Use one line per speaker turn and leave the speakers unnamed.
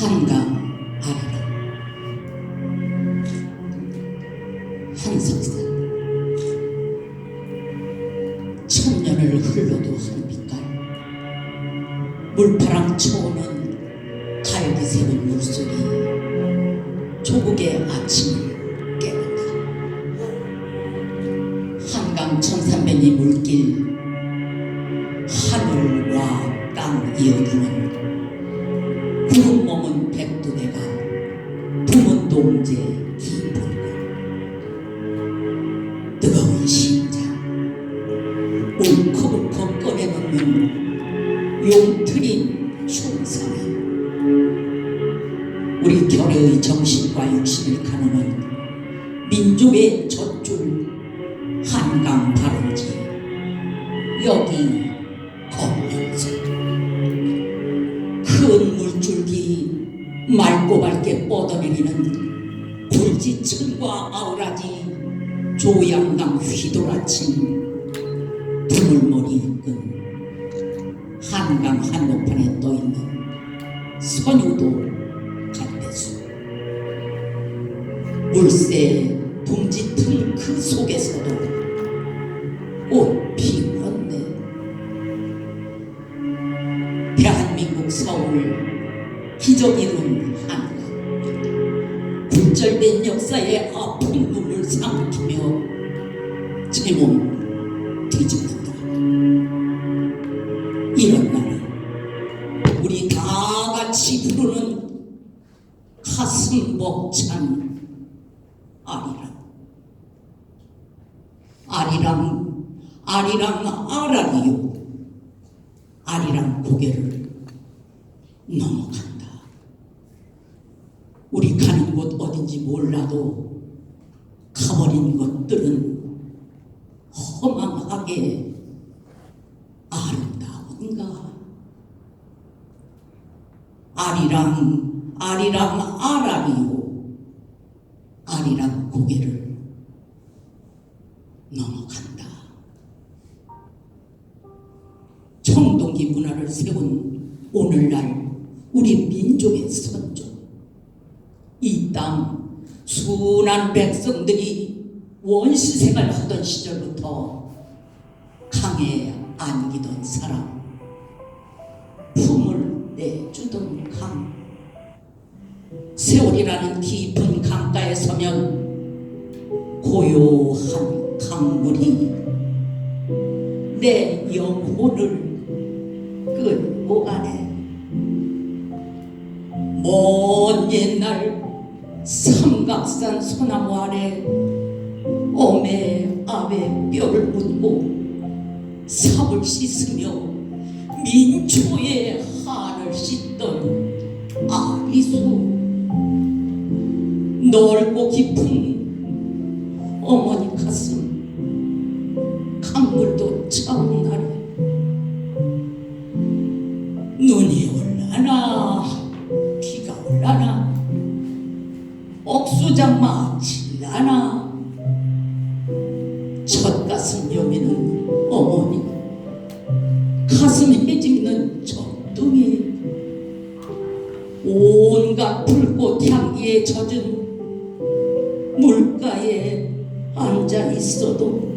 한강 아리다 한석산. 천년을 흘러도 한 빛깔. 물파랑 쳐오는 갈기 새는 물소리. 조국의 아침을 깨운다. 한강 천산면이 물길. 하늘과 땅 이어주는 구름 깊은 곳 뜨거운 심장 울컥울컥 꺼내놓는 용트린 충성이 우리 결의의 정신과 육신을 가누는 민족의 젖줄 한강 발원지. 여기 맑고 밝게 뻗어내리는 굴지천과 아우라지 조양강 휘돌아친 두물머리 이끈 한강 한복판에 떠있는 선유도 갈대수. 물새 둥지 틈 그 속에서도 꽃 피 웠네. 대한민국 서울 기적 이룬 한강 굴절된 역사의 아픈 눈물 삼키며 제 몸 뒤집는다. 이런 날에 우리 다 같이 부르는 가슴 벅찬 아리랑. 아리랑 아리랑 아라리요. 아리랑 고개를 가는 곳 어딘지 몰라도 가버린 것들은 허망하게 아름다운가? 아리랑 아리랑 아라리요. 아리랑 고개를 넘어간다. 청동기 문화를 세운 오늘날 우리 민족의 선조. 이 땅 순한 백성들이 원시 생활하던 시절부터 강에 안기던 사람. 품을 내주던 강. 세월이라는 깊은 강가에 서면 고요한 강물이 내 영혼을 끌고 가네 먼 옛날 삼각산 소나무 아래 어메 아베 뼈를 묻고 삽을 씻으며 민초의 한을 씻던 아리수. 넓고 깊은 어머니 가슴 강물도 차오나 가슴 여미는 어머니 가슴 헤집는 적둥이 온갖 불꽃 향기에 젖은 물가에 앉아 있어도